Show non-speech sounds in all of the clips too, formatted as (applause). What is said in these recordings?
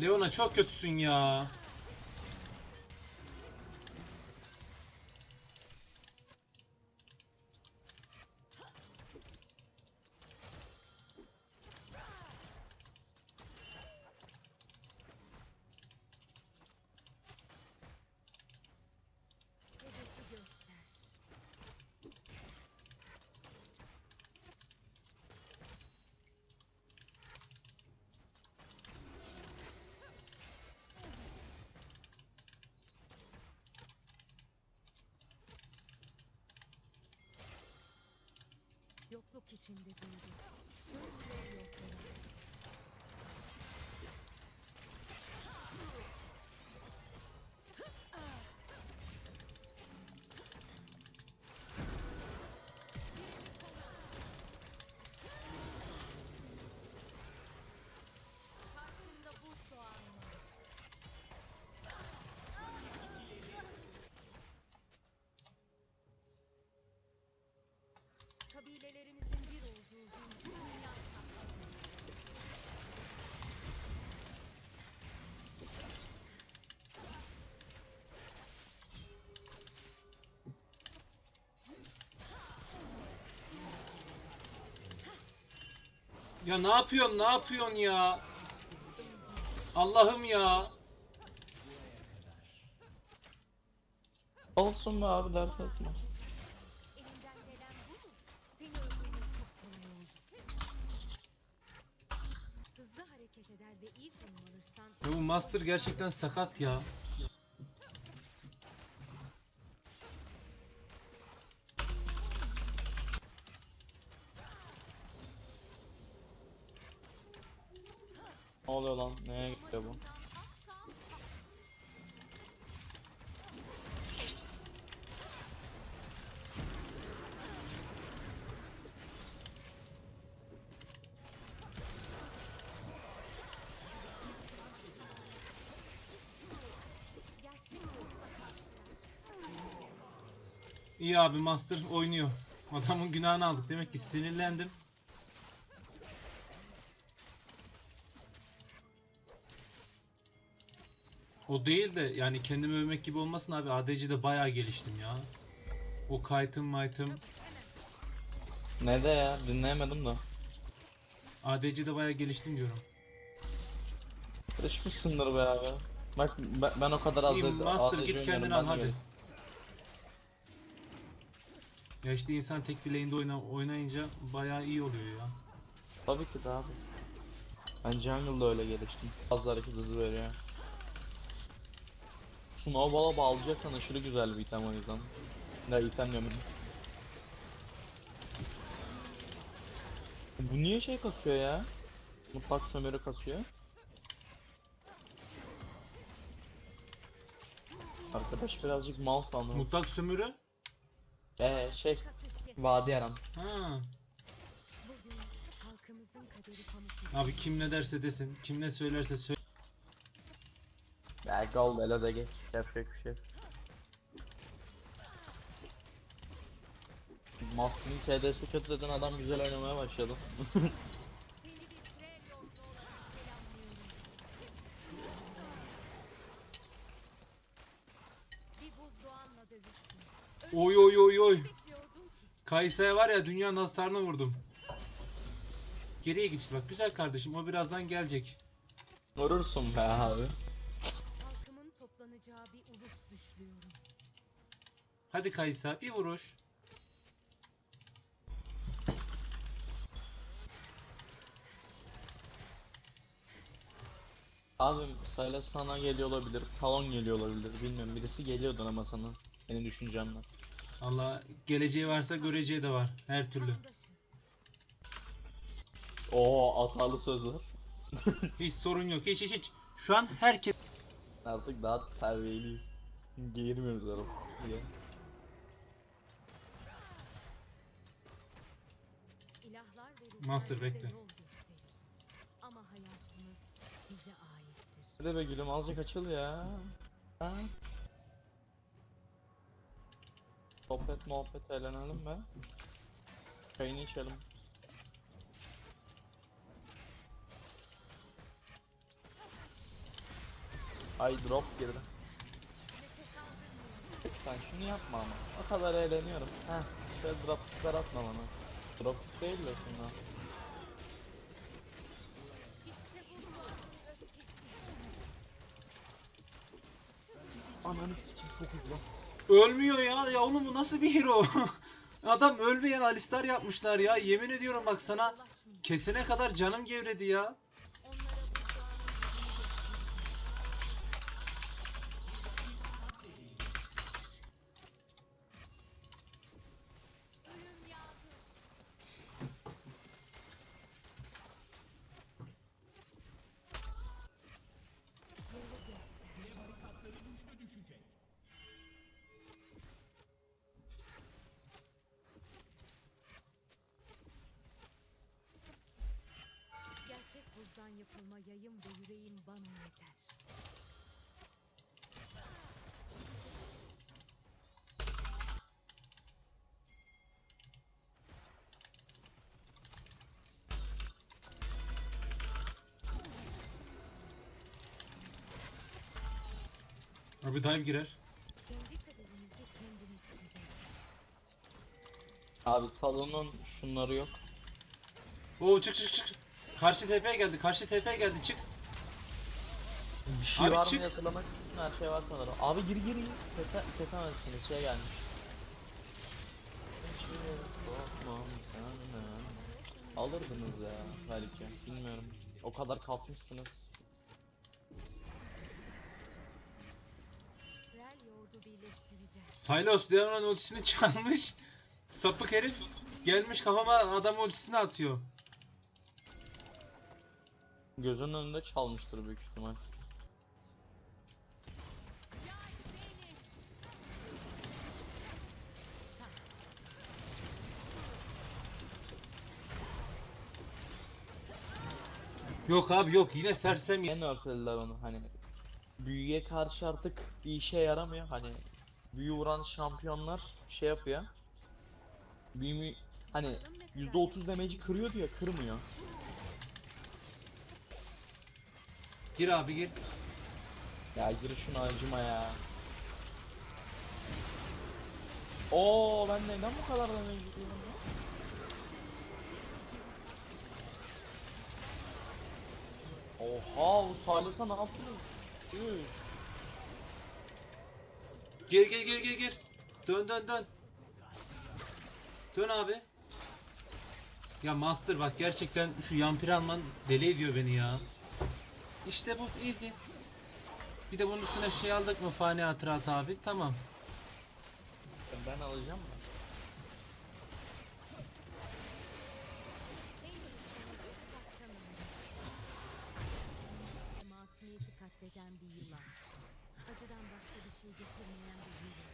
Leona çok kötüsün ya. 조끼 준비 중이고. Ya ne yapıyorsun ne yapıyorsun ya? Allah'ım ya. Olsun be abi dert etme. Ya bu Master gerçekten sakat ya. Ne oluyor lan? Neye gidiyor bu? İyi abi Master oynuyor. Adamın günahını aldık. Demek ki sinirlendim. O değil de yani kendimi övmek gibi olmasın abi. ADC'de bayağı geliştim ya. O kaytım maytım. Ne de ya? Dinleyemedim de. ADC'de bayağı geliştim diyorum. Karışmışsındır be abi. Bak ben, ben o kadar az dedim. Master ADC git kendini al hadi. Ya işte insan tek bir lane'de oyna, oynayınca bayağı iyi oluyor ya. Tabii ki de abi. Ben jungle'da öyle geliştim. Fazla hareket hızı veriyor. Snowball'a bağlayacaksan aşırı güzel bir item o yüzden. Ya item diyorum. Bu niye şey kasıyor ya? Mutlak sömürü kasıyor. Arkadaş birazcık mal sandım. Mutlak sömürü? Eee şey, vadi yaran. Ha. Abi kim ne derse desin, kim ne söylerse söyle. Gold ele de geç. Yapacak bir şey. Master'ın KD'si kötü dedin adam güzel oynamaya başladı. (laughs) Oy oy oy oy. Kaysa'ya var ya dünyanın hasarını vurdum. Geriye işte bak güzel kardeşim o birazdan gelecek. Vurursun be abi. Hadi Kaysa bir vuruş. Abim Sylas sana geliyor olabilir, Talon geliyor olabilir bilmiyorum. Birisi geliyordur ama sana. Benim düşüncemle. Allah geleceği varsa göreceği de var her türlü. Oo hatalı sözler. (laughs) Hiç sorun yok hiç hiç hiç. Şu an herkes Artık daha terbiyeliyiz. Geğirmiyoruz arada. Master, bekle. Ama hayatımız bize aittir. Hadi be gülüm azıcık açıl ya. Ha? Sohbet muhabbet eğlenelim be. Çayını içelim. Ay drop girdi. Lütfen şunu yapma ama. O kadar eğleniyorum. Heh. Şöyle dropçuklar atma bana. Dropçuk değil de öfkesi. Ananı sikim çok hızlı. Ölmüyor ya. Ya oğlum bu nasıl bir hero? (laughs) Adam ölmeyen Alistar yapmışlar ya. Yemin ediyorum bak sana kesene kadar canım gevredi ya. Buzdan yapılma yayım ve yüreğim bana yeter. Abi dive girer. Kendi. Abi talonun şunları yok. Oo çık çık çık. Karşı TP geldi. Karşı TP geldi. Çık. Bir şey Abi var çık. mı için her şey var sanırım. Abi gir gir gir. Kese, kesemezsiniz şey gelmiş. Hiç korkmam senden. Alırdınız ya belki. Bilmiyorum. O kadar kasmışsınız. Sylos Leon'un ultisini (laughs) çalmış. Sapık herif gelmiş kafama adam ultisini atıyor. Gözünün önünde çalmıştır büyük ihtimal. Yok abi yok yine sersem ya. Niye nerflediler onu hani büyüye karşı artık bir işe yaramıyor hani büyü vuran şampiyonlar şey yapıyor büyü hani %30 damage'i kırıyor diyor kırmıyor Gir abi gir. ya gir şunu acıma ya Oo ben neden bu kadar damage yiyorum ya? Oha bu Silas'a ne yaptınız? Üf. Gir gir gir gir gir. Dön dön dön. Dön abi. Ya Master bak gerçekten şu yampir alman deli ediyor beni ya. İşte bu easy. Bir de bunun üstüne şey aldık mı fani hatırat abi tamam. Ben alacağım mı? Masumiyeti katleden bir yılan. Acıdan başka bir şey getirmeyen bir yılan.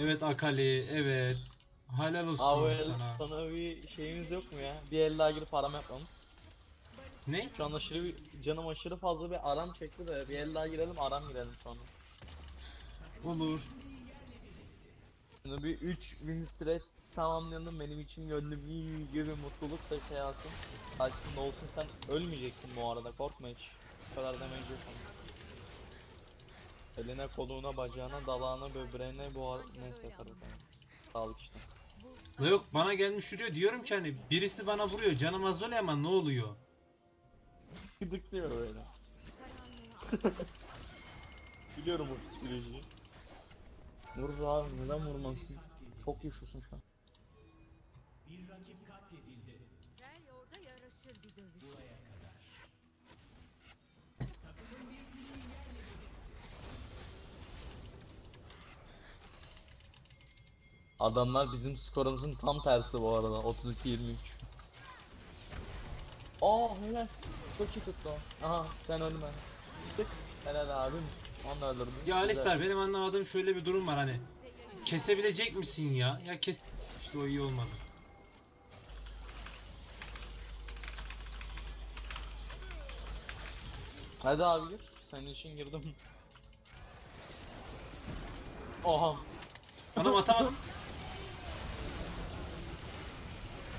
Evet Akali evet. Helal olsun Abi sana. sana bir şeyimiz yok mu ya? Bir el daha girip aram yapmamız. Ne? Şu an aşırı bir- canım aşırı fazla bir aram çekti de bir el daha girelim aram girelim sonra. Olur. Şimdi bir 3 win streak tamamlayalım benim için gönlüm iyi gibi mutluluk da şey alsın. Karşısında olsun sen ölmeyeceksin bu arada korkma hiç. Bu kadar ama. Eline koluna bacağına dalağına böbreğine boğar neyse yaparız yani. Sağlık işte. La yok bana gelmiş yürüyor diyorum ki hani birisi bana vuruyor canım az oluyor ama ne oluyor? Gıdıklıyor böyle. (laughs) Biliyorum o psikolojiyi. Vurur abi neden vurmasın? Çok yaşıyorsun şu an. Rel Adamlar bizim skorumuzun tam tersi bu arada 32-23. Aa helal. Çok iyi tuttu. Aha sen ölme. Tık. Helal abim. Onu da. Ya. Alistar benim anlamadığım şöyle bir durum var hani. Kesebilecek misin ya? Ya kes... İşte o iyi olmadı. Hadi abi gir. Senin için girdim. Oha. Anam atamadım. (laughs)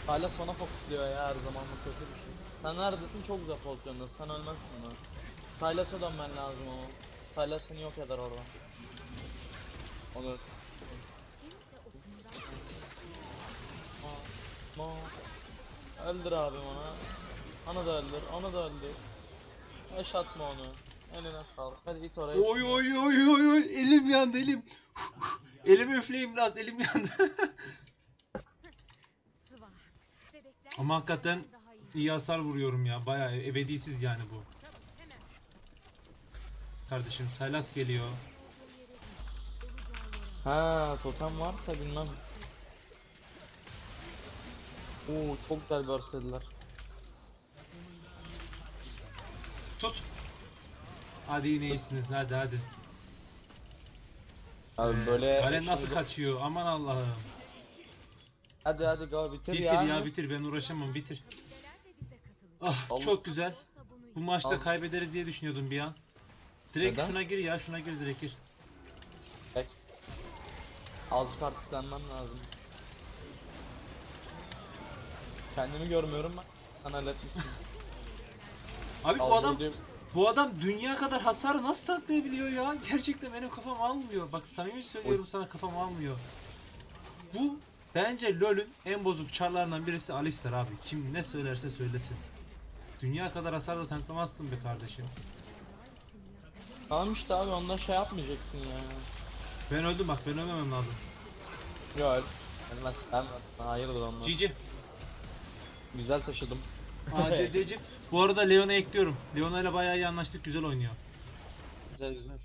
Hala bana fokusluyor ya her zaman bu kötü bir şey. Sen neredesin? Çok güzel pozisyonda. Sen ölmezsin lan. Silas'a dönmen lazım ama. Silas seni yok eder orada. Okundan Mo. Öldür abi onu. Onu da öldür, onu da öldür. Yaşatma onu. Eline sağlık. Hadi it oraya. Oy oy oy oy oy elim yandı elim. Elimi üfleyin biraz elim yandı. (laughs) Ama hakikaten iyi. hasar vuruyorum ya. Bayağı ebedisiz yani bu. Kardeşim Sylas geliyor. Ha, totem varsa bilmem. Oo, çok güzel verslediler. Tut. Hadi yine iyisiniz hadi hadi. Abi Ee, böyle Galen nasıl şimdi- kaçıyor aman Allah'ım. Hadi hadi go bitir, Bitir ya. ya bitir ben uğraşamam bitir. Ah Allah. çok güzel. Bu maçta Al. kaybederiz diye düşünüyordum bir an. Direkt Neden? şuna gir ya şuna gir direkt gir. Azıcık artistlenmem lazım. Kendimi görmüyorum ben. Sen halletmişsin. (laughs) Abi bu adam gördüğüm- bu adam dünya kadar hasarı nasıl taklayabiliyor ya? Gerçekten benim kafam almıyor. Bak samimi söylüyorum sana kafam almıyor. Bu bence LoL'ün en bozuk çarlarından birisi Alistar abi. Kim ne söylerse söylesin. Dünya kadar hasar da tanklamazsın be kardeşim. Tamam işte abi ondan şey yapmayacaksın ya. Ben öldüm bak ben ölmemem lazım. Yok. Ölmez. Ben hayırdır onlar. GG. Güzel taşıdım. ACD'ci. (laughs) Bu arada Leon'a ekliyorum. Leona ile bayağı iyi anlaştık güzel oynuyor. Güzel güzel.